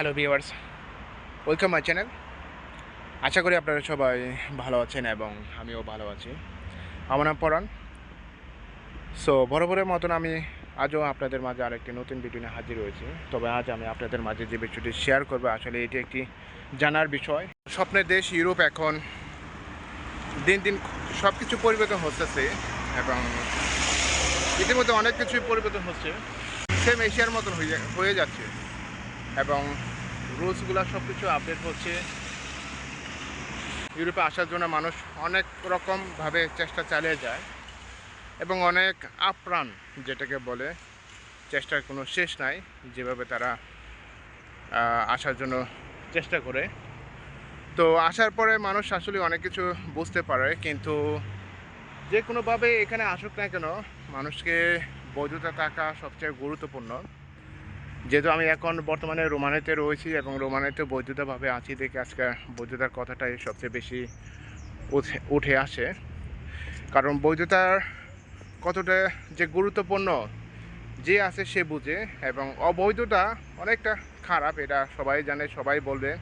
Hello viewers welcome my channel আশা করি আপনারা সবাই ভালো আছেন এবং আমিও ভালো আছি। আমার নাম পরাণ। সো বরাবরের মতন আমি আজও আপনাদের মাঝে আরেকটি নতুন ভিডিও নিয়ে হাজির হয়েছি। তবে আজ আমি আপনাদের মাঝে যে বিষয়টি শেয়ার করব, আসলে এটি একটি জানার বিষয়। স্বপ্নের দেশ ইউরোপ এখন দিন দিন সব কিছু পরিবর্তন হচ্ছে এবং ইতিমধ্যে অনেক কিছুই পরিবর্তন হচ্ছে। সেম এশিয়ার মতন হয়ে হয়ে যাচ্ছে। এবং রুলসগুলো সব কিছু আপডেট হচ্ছে। ইউরোপে আসার জন্য মানুষ অনেক রকমভাবে চেষ্টা চালিয়ে যায় এবং অনেক আপ্রাণ যেটাকে বলে, চেষ্টার কোনো শেষ নাই, যেভাবে তারা আসার জন্য চেষ্টা করে। তো আসার পরে মানুষ আসলে অনেক কিছু বুঝতে পারে, কিন্তু যে কোনোভাবে এখানে আসুক না কেন, মানুষকে বৈধতা থাকা সবচেয়ে গুরুত্বপূর্ণ। যেহেতু আমি এখন বর্তমানে রোমানেতে রয়েছি এবং রোমানেতে বৈধতাভাবে আছি দেখে আজকে বৈধতার কথাটাই সবচেয়ে বেশি উঠে- উঠে আসে। কারণ বৈধতার কতটা যে গুরুত্বপূর্ণ, যে আছে সে বুঝে এবং অবৈধতা অনেকটা খারাপ, এটা সবাই জানে, সবাই বলবে।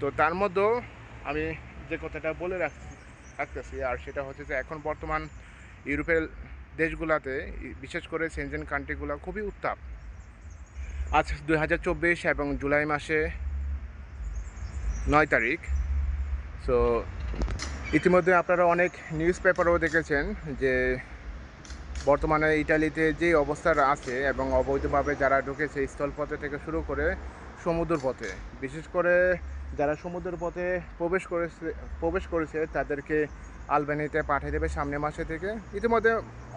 তো তার মধ্যেও আমি যে কথাটা বলে রাখতেছি, আর সেটা হচ্ছে যে এখন বর্তমান ইউরোপের দেশগুলোতে, বিশেষ করে সেনজেন কান্ট্রিগুলো খুবই উত্তাপ। আজ দুই হাজার চব্বিশ এবং জুলাই মাসে নয় তারিখ। সো ইতিমধ্যে আপনারা অনেক নিউজ পেপারও দেখেছেন যে বর্তমানে ইটালিতে যে অবস্থা আছে এবং অবৈধভাবে যারা ঢুকেছে স্থলপথে থেকে শুরু করে সমুদ্র পথে, বিশেষ করে যারা সমুদ্র পথে প্রবেশ করেছে প্রবেশ করেছে, তাদেরকে আলবেনিতে পাঠিয়ে দেবে সামনের মাসে থেকে। ইতিমধ্যে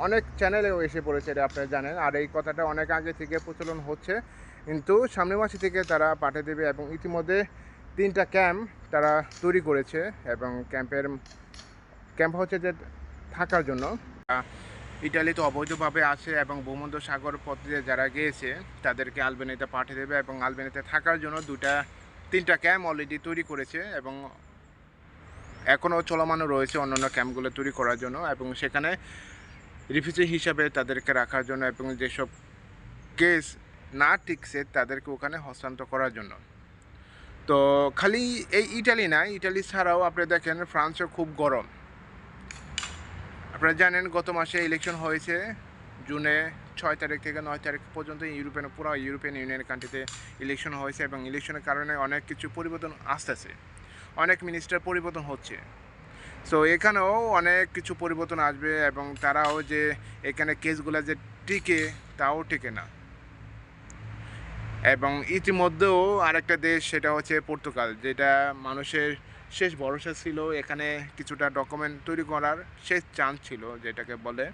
অনেক চ্যানেলেও এসে পড়েছে এটা আপনারা জানেন। আর এই কথাটা অনেক আগে থেকে প্রচলন হচ্ছে। কিন্তু সামনের মাসে থেকে তারা পাঠিয়ে দেবে এবং ইতিমধ্যে তিনটা ক্যাম্প তারা তৈরি করেছে এবং ক্যাম্পের, ক্যাম্প হচ্ছে যে থাকার জন্য। ইটালিতে অবৈধভাবে আছে এবং ভূমধ্য সাগর পথ যারা গিয়েছে, তাদেরকে আলবেনিতে পাঠিয়ে দেবে এবং আলবেনিতে থাকার জন্য দুটা তিনটা ক্যাম্প অলরেডি তৈরি করেছে এবং এখনও চলমানও রয়েছে অন্যান্য ক্যাম্পগুলো তৈরি করার জন্য এবং সেখানে রিফিউজি হিসাবে তাদেরকে রাখার জন্য এবং যেসব কেস না টিকছে তাদেরকে ওখানে হস্তান্তর করার জন্য। তো খালি এই ইটালি না, ইটালি ছাড়াও আপনি দেখেন ফ্রান্সও খুব গরম। আপনারা জানেন গত মাসে ইলেকশন হয়েছে, জুনে ছয় তারিখ থেকে নয় তারিখ পর্যন্ত ইউরোপিয়ান পুরো ইউরোপিয়ান ইউনিয়ন কান্ট্রিতে ইলেকশন হয়েছে এবং ইলেকশনের কারণে অনেক কিছু পরিবর্তন আসতেছে। অনেক মিনিস্টার পরিবর্তন হচ্ছে। সো এখানেও অনেক কিছু পরিবর্তন আসবে এবং তারাও যে এখানে কেসগুলো যে টিকে, তাও টিকে না। এবং ইতিমধ্যেও আরেকটা দেশ, সেটা হচ্ছে পর্তুগাল, যেটা মানুষের শেষ ভরসা ছিল এখানে কিছুটা ডকুমেন্ট তৈরি করার, শেষ চান্স ছিল, যেটাকে বলে।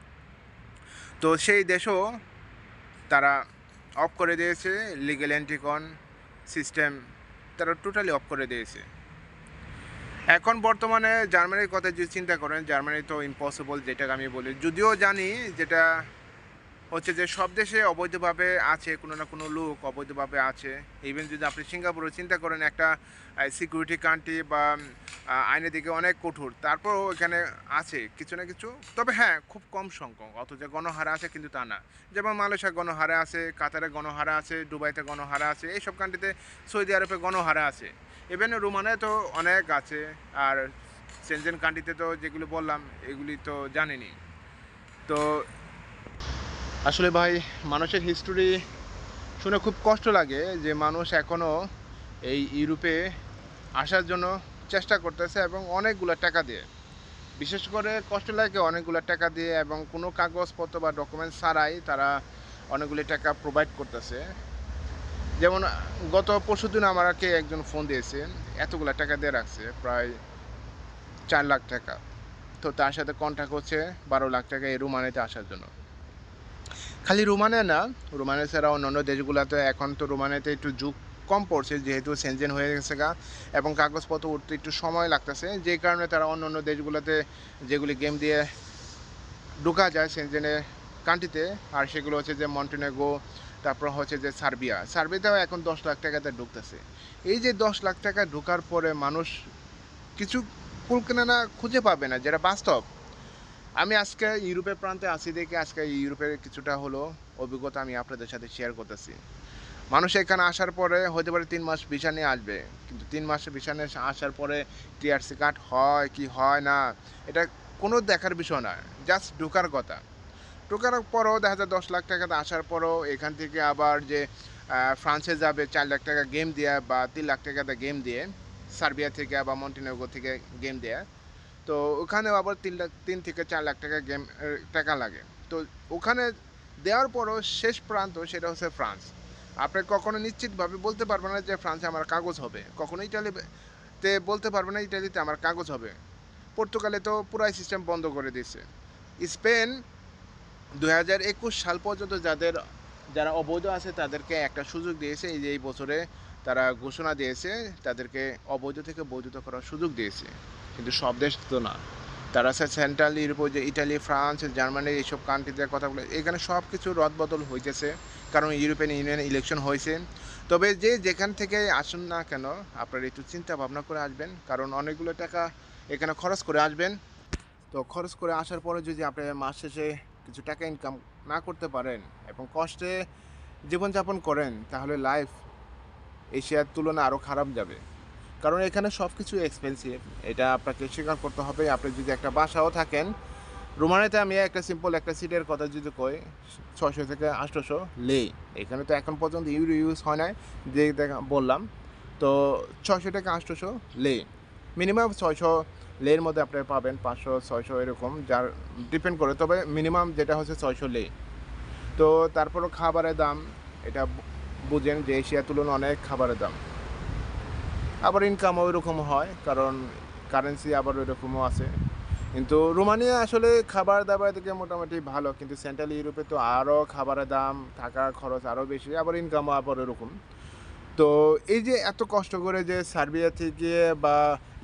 তো সেই দেশও তারা অফ করে দিয়েছে লিগেল অ্যান্টিকন সিস্টেম তারা টোটালি অফ করে দিয়েছে। এখন বর্তমানে জার্মানির কথা যদি চিন্তা করেন, জার্মানি তো ইম্পসিবল যেটাকে আমি বলি। যদিও জানি যেটা হচ্ছে যে সব দেশে অবৈধভাবে আছে, কোনো না কোনো লোক অবৈধভাবে আছে। ইভেন যদি আপনি সিঙ্গাপুরে চিন্তা করেন, একটা সিকিউরিটি কান্ট্রি বা আইনের দিকে অনেক কঠোর, তারপরও এখানে আছে কিছু না কিছু। তবে হ্যাঁ খুব কম সংখ্যক, অথচ গণহারা আছে কিন্তু তা না। যেমন মালয়েশিয়া গণহারা আছে, কাতারে গণহারা আছে, দুবাইতে গণহারা আছে, এইসব কান্ট্রিতে সৌদি আরবে গণহারা আছে। ইভেন রোমানে তো অনেক আছে, আর সেনজেন কান্ট্রিতে তো যেগুলো বললাম, এগুলি তো জানেনি তো আসলে ভাই, মানুষের হিস্টোরি শুনে খুব কষ্ট লাগে যে মানুষ এখনও এই ইউরোপে আসার জন্য চেষ্টা করতেছে এবং অনেকগুলো টাকা দিয়ে। বিশেষ করে কষ্ট লাগে অনেকগুলো টাকা দিয়ে এবং কোনো কাগজপত্র বা ডকুমেন্টস ছাড়াই তারা অনেকগুলি টাকা প্রোভাইড করতেছে। যেমন, গত পরশু দিন আমাকে একজন ফোন দিয়েছে, এতগুলো টাকা দিয়ে রাখছে, প্রায় চার লাখ টাকা। তো তার সাথে কন্ট্যাক্ট হচ্ছে বারো লাখ টাকা এই রুমানিতে আসার জন্য। খালি রোমানে না, রোমানে ছাড়া অন্যান্য দেশগুলোতে এখন তো রোমানেতে একটু যুগ কম পড়ছে, যেহেতু সেনজেন হয়ে গেছে গা, এবং কাগজপত্র উঠতে একটু সময় লাগতেছে, যে কারণে তারা অন্য অন্য দেশগুলোতে যেগুলি গেম দিয়ে ঢুকা যায় সেনজেনের কান্ট্রিতে, আর সেগুলো হচ্ছে যে মন্টেনেগো, তারপর হচ্ছে যে সার্বিয়া, সার্বিয়াতেও এখন দশ লাখ টাকাতে ঢুকতেছে। এই যে দশ লাখ টাকা ঢোকার পরে মানুষ কিছু কুলকেনা খুঁজে পাবে না, যেটা বাস্তব। আমি আজকে ইউরোপের প্রান্তে আছি দেখে আজকে ইউরোপের কিছুটা হলো অভিজ্ঞতা আমি আপনাদের সাথে শেয়ার করতেছি। মানুষ এখানে আসার পরে হতে পারে তিন মাস ভিসা নিয়ে আসবে, কিন্তু তিন মাসে ভিসা নিয়ে আসার পরে টিআরসি কার্ড হয় কি হয় না, এটা কোনো দেখার বিষয় না জাস্ট ঢোকার কথা। ঢোকার পরও দেখা যায় দশ লাখ টাকাতে আসার পরও এখান থেকে আবার যে ফ্রান্সে যাবে চার লাখ টাকা গেম দিয়ে বা তিন লাখ টাকাতে গেম দিয়ে, সার্বিয়া থেকে বা মন্টিনেগো থেকে গেম দেয়া তো ওখানেও আবার তিন লাখ, তিন থেকে চার লাখ টাকা গেম টাকা লাগে। তো ওখানে দেওয়ার পরও শেষ প্রান্ত সেটা হচ্ছে ফ্রান্স। আপনি কখনো নিশ্চিতভাবে বলতে পারবেন না যে ফ্রান্সে আমার কাগজ হবে। কখনো ইটালিতে বলতে পারবেন না ইটালিতে আমার কাগজ হবে। পর্তুগালে তো পুরাই সিস্টেম বন্ধ করে দিয়েছে। স্পেন দু হাজার একুশ সাল পর্যন্ত যাদের, যারা অবৈধ আছে তাদেরকে একটা সুযোগ দিয়েছে। এই যে এই বছরে তারা ঘোষণা দিয়েছে, তাদেরকে অবৈধ থেকে বৈধতা করার সুযোগ দিয়েছে। কিন্তু সব দেশ তো না। তারা সেন্ট্রাল ইউরোপ যে ইটালি ফ্রান্স জার্মানি এইসব কান্ট্রিদের কথাগুলো, এখানে সব কিছু রদবদল হইতেছে, কারণ ইউরোপিয়ান ইউনিয়ন ইলেকশন হয়েছে তবে যে যেখান থেকে আসুন না কেন, আপনারা একটু চিন্তা ভাবনা করে আসবেন, কারণ অনেকগুলো টাকা এখানে খরচ করে আসবেন। তো খরচ করে আসার পরে যদি আপনি মাস শেষে কিছু টাকা ইনকাম না করতে পারেন এবং কষ্টে জীবনযাপন করেন, তাহলে লাইফ এশিয়ার তুলনায় আরও খারাপ যাবে। কারণ এখানে সব কিছু এক্সপেন্সিভ এটা আপনাকে স্বীকার করতে হবে, আপনি যদি একটা বাসাও থাকেন, রোমানিতে আমি একটা সিম্পল একটা সিটের কথা যদি কই ছশো থেকে আটশোশো লে। এখানে তো এখন পর্যন্ত ইউরো ইউজ হয় নাই, যে বললাম। তো ছশো থেকে আটশোশো লে। মিনিমাম ছয়শো লের মধ্যে আপনি পাবেন পাঁচশো, ছয়শো এরকম, যার ডিপেন্ড করে। তবে মিনিমাম যেটা হচ্ছে ছয়শো লে। তো তারপরও খাবারের দাম, এটা বুঝেন যে এশিয়ার তুলনায় অনেক খাবারের দাম। আবার ইনকাম ওই রকম হয়, কারণ কারেন্সি আবার ওই রকমও আছে। কিন্তু রোমানিয়া আসলে খাবার দাবার থেকে মোটামুটি ভালো, কিন্তু সেন্ট্রাল ইউরোপে তো আরও খাবারের দাম থাকা খরচ আরও বেশি, আবার ইনকামও আবার ওরকম। তো এই যে এত কষ্ট করে যে সার্বিয়া থেকে বা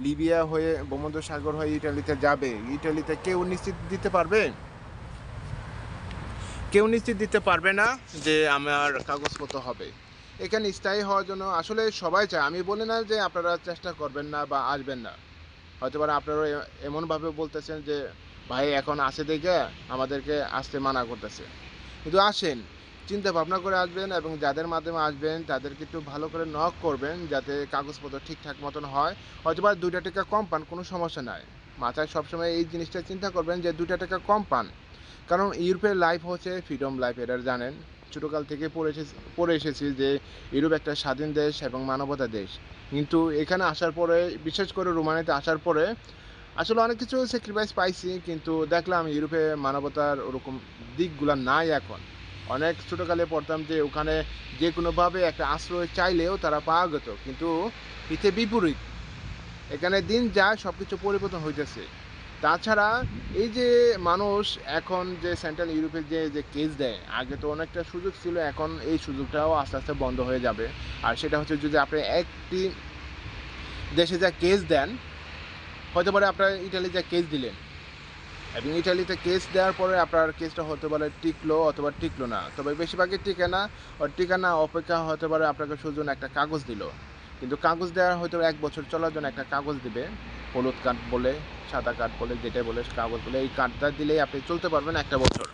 লিবিয়া হয়ে ভূমধ্যসাগর হয়ে ইটালিতে যাবে, ইটালিতে কেউ নিশ্চিত দিতে পারবে? কেউ নিশ্চিত দিতে পারবে না যে আমার কাগজপত্র হবে। এখানে স্থায়ী হওয়ার জন্য আসলে সবাই চায়। আমি বলি না যে আপনারা চেষ্টা করবেন না বা আসবেন না। হয়তো পারে আপনারা এমনভাবে বলতেছেন যে, ভাই, এখন আসে দেখে আমাদেরকে আসতে মানা করতেছে। কিন্তু আসেন চিন্তা ভাবনা করে আসবেন এবং যাদের মাধ্যমে আসবেন, তাদেরকে একটু ভালো করে নক করবেন যাতে কাগজপত্র ঠিকঠাক মতন হয়। হয়তো বা দুইটা টাকা কম পান, কোনো সমস্যা নাই। মাথায় সবসময় এই জিনিসটা চিন্তা করবেন যে, দুইটা টাকা কম পান। কারণ ইউরোপের লাইফ হচ্ছে ফ্রিডম লাইফ এটা জানেন। ছোটোকাল থেকে পড়ে এসেছি পড়ে এসেছি যে ইউরোপ একটা স্বাধীন দেশ এবং মানবতা দেশ। কিন্তু এখানে আসার পরে, বিশেষ করে রোমানিতে আসার পরে, আসলে অনেক কিছু স্যাক্রিফাইস পাইছি, কিন্তু দেখলাম ইউরোপে মানবতার ওরকম দিকগুলো নাই এখন। অনেক ছোটোকালে পড়তাম যে ওখানে যে কোনোভাবে একটা আশ্রয় চাইলেও তারা পাওয়া যেত কিন্তু হিতে বিপরীত। এখানে দিন যায় সব কিছু পরিবর্তন হইতেছে। তাছাড়া এই যে মানুষ এখন যে সেন্ট্রাল ইউরোপের যে যে কেস দেয়, আগে তো অনেকটা সুযোগ ছিল, এখন এই সুযোগটাও আস্তে আস্তে বন্ধ হয়ে যাবে। আর সেটা হচ্ছে যদি আপনি একটি দেশে যা কেস দেন হতে পারে আপনার ইটালি যা কেস দিলেন। এবং ইটালিতে কেস দেওয়ার পরে আপনার কেসটা হতে পারে টিকলো অথবা টিকলো না। তবে বেশিরভাগই টিকে না, আর টিকে না অপেক্ষা হতে পারে আপনাকে শুধু একটা কাগজ দিল। কিন্তু কাগজ দেওয়ার হয়তো এক বছর চলার জন্য একটা কাগজ দিবে। হলুদ কার্ড বলে, সাদা কার্ড বলে, যেটাই বলে, কাগজ বলে, এই কার্ডটা দিলেই আপনি চলতে পারবেন একটা বছর।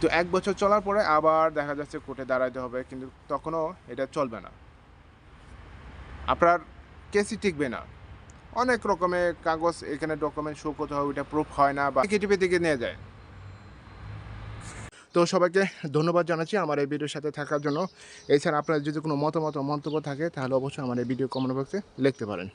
তো এক বছর চলার পরে আবার দেখা যাচ্ছে কোর্টে দাঁড়াইতে হবে, কিন্তু তখনও এটা চলবে না। আপনার কেসই টিকবে না। অনেক রকমের কাগজ এখানে ডকুমেন্ট শো করতে হয়, ওইটা প্রুফ হয় না বা কেটিপি দিকে নিয়ে যায়। তো সবাইকে ধন্যবাদ জানাচ্ছি আমার এই ভিডিওর সাথে থাকার জন্য। এছাড়া আপনার যদি কোনো মতামত মন্তব্য থাকে, তাহলে অবশ্যই আমার এই ভিডিও কমেন্ট বক্সে লিখতে পারেন।